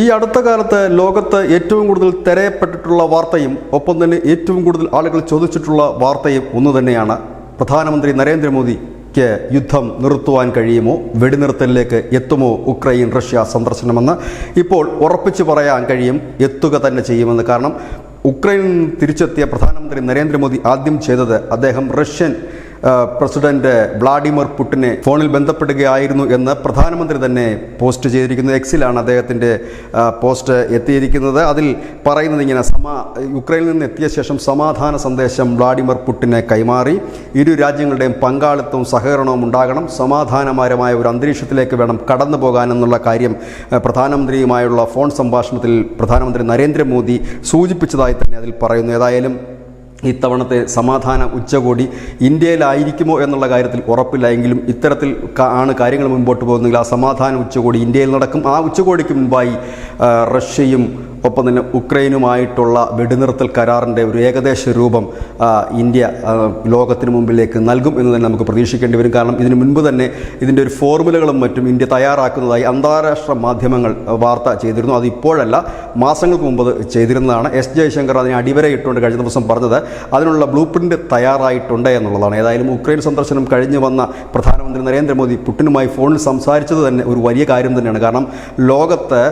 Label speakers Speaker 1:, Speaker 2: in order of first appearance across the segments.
Speaker 1: ഈ അടുത്ത കാലത്ത് ലോകത്ത് ഏറ്റവും കൂടുതൽ തിരയപ്പെട്ടിട്ടുള്ള വാർത്തയും ഒപ്പം തന്നെ ഏറ്റവും കൂടുതൽ ആളുകൾ ചോദിച്ചിട്ടുള്ള വാർത്തയും ഒന്ന് തന്നെയാണ്. പ്രധാനമന്ത്രി നരേന്ദ്രമോദിക്ക് യുദ്ധം നിർത്തുവാൻ കഴിയുമോ? വെടിനിർത്തലിലേക്ക് എത്തുമോ? ഉക്രൈൻ റഷ്യ സന്ദർശനമെന്ന് ഇപ്പോൾ ഉറപ്പിച്ചു പറയാൻ കഴിയും എത്തുക തന്നെ ചെയ്യുമെന്ന്. കാരണം ഉക്രൈൻ തിരിച്ചെത്തിയ പ്രധാനമന്ത്രി നരേന്ദ്രമോദി ആദ്യം ചെയ്തത് അദ്ദേഹം റഷ്യൻ പ്രസിഡന്റ് വ്ളാഡിമിർ പുടിനെ ഫോണിൽ ബന്ധപ്പെടുകയായിരുന്നു എന്ന് പ്രധാനമന്ത്രി തന്നെ പോസ്റ്റ് ചെയ്തിരിക്കുന്നത് എക്സിലാണ് അദ്ദേഹത്തിന്റെ പോസ്റ്റ് എത്തിയിരിക്കുന്നത്. അതിൽ പറയുന്നത് ഇങ്ങനെ സമാ യുക്രൈനിൽ നിന്ന് എത്തിയ ശേഷം സമാധാന സന്ദേശം വ്ളാഡിമിർ പുടിനെ കൈമാറി. ഇരു രാജ്യങ്ങളുടെയും പങ്കാളിത്തവും സഹകരണവും ഉണ്ടാകണം. സമാധാനപരമായ ഒരു അന്തരീക്ഷത്തിലേക്ക് വേണം കടന്നു പോകാനെന്നുള്ള കാര്യം പ്രധാനമന്ത്രിയുമായുള്ള ഫോൺ സംഭാഷണത്തിൽ പ്രധാനമന്ത്രി നരേന്ദ്രമോദി സൂചിപ്പിച്ചതായി തന്നെ അതിൽ പറയുന്നു. ഏതായാലും ഇത്തവണത്തെ സമാധാന ഉച്ചകോടി ഇന്ത്യയിലായിരിക്കുമോ എന്നുള്ള കാര്യത്തിൽ ഉറപ്പില്ല എങ്കിലും ഇത്തരത്തിൽ ആണ് കാര്യങ്ങൾ മുമ്പോട്ട് പോകുന്നെങ്കിൽ ആ സമാധാന ഉച്ചകോടി ഇന്ത്യയിൽ നടക്കും. ആ ഉച്ചകോടിക്ക് മുൻപായി ആ, റഷ്യയും ഒപ്പം തന്നെ ഉക്രൈനുമായിട്ടുള്ള വെടിനിർത്തൽ കരാറിന്റെ ഒരു ഏകദേശ രൂപം ഇന്ത്യ ലോകത്തിന് മുമ്പിലേക്ക് നൽകും എന്ന് തന്നെ നമുക്ക് പ്രതീക്ഷിക്കേണ്ടി വരും. കാരണം ഇതിനു മുൻപ് തന്നെ ഇതിന്റെ ഒരു ഫോർമുലകളും മറ്റും ഇന്ത്യ തയ്യാറാക്കുന്നതായി അന്താരാഷ്ട്ര മാധ്യമങ്ങൾ വാർത്ത ചെയ്തിരുന്നു. അത് ഇപ്പോഴല്ല മാസങ്ങൾക്ക് മുമ്പ് ചെയ്തിരുന്നതാണ്. എസ് ജയശങ്കർ അതിനെ അടിവരയിട്ടുകൊണ്ട് കഴിഞ്ഞ ദിവസം പറഞ്ഞത് അതിനുള്ള ബ്ലൂ പ്രിന്റ് തയ്യാറായിട്ടുണ്ട് എന്നുള്ളതാണ്. ഏതായാലും ഉക്രൈൻ സന്ദർശനം കഴിഞ്ഞു വന്ന പ്രധാനമന്ത്രി നരേന്ദ്രമോദി പുട്ടിനുമായി ഫോണിൽ സംസാരിച്ചത് തന്നെ ഒരു വലിയ കാര്യം തന്നെയാണ്. കാരണം ലോകത്ത്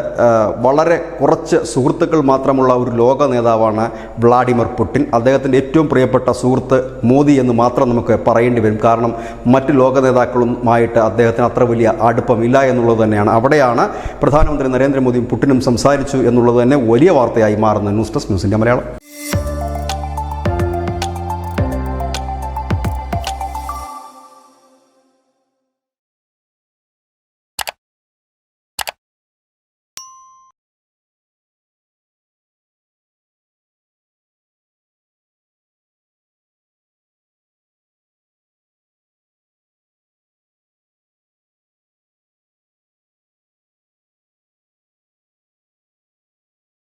Speaker 1: വളരെ കുറച്ച് സുഹൃത്തുക്കൾ മാത്രമുള്ള ഒരു ലോക നേതാവാണ് വ്ളാഡിമിർ പുടിൻ. അദ്ദേഹത്തിന്റെ ഏറ്റവും പ്രിയപ്പെട്ട സുഹൃത്ത് മോദി എന്ന് മാത്രം നമുക്ക് പറയേണ്ടി വരും. കാരണം മറ്റ് ലോക നേതാക്കളുമായിട്ട് അദ്ദേഹത്തിന് അത്ര വലിയ അടുപ്പമില്ല എന്നുള്ളത് തന്നെയാണ്. അവിടെയാണ് പ്രധാനമന്ത്രി നരേന്ദ്രമോദിയും പുട്ടിനും സംസാരിച്ചു എന്നുള്ളത് തന്നെ വലിയ വാർത്തയായി മാറുന്നത്. ന്യൂസ് ഡെസ്ക് ന്യൂസിന്റെ മലയാളം.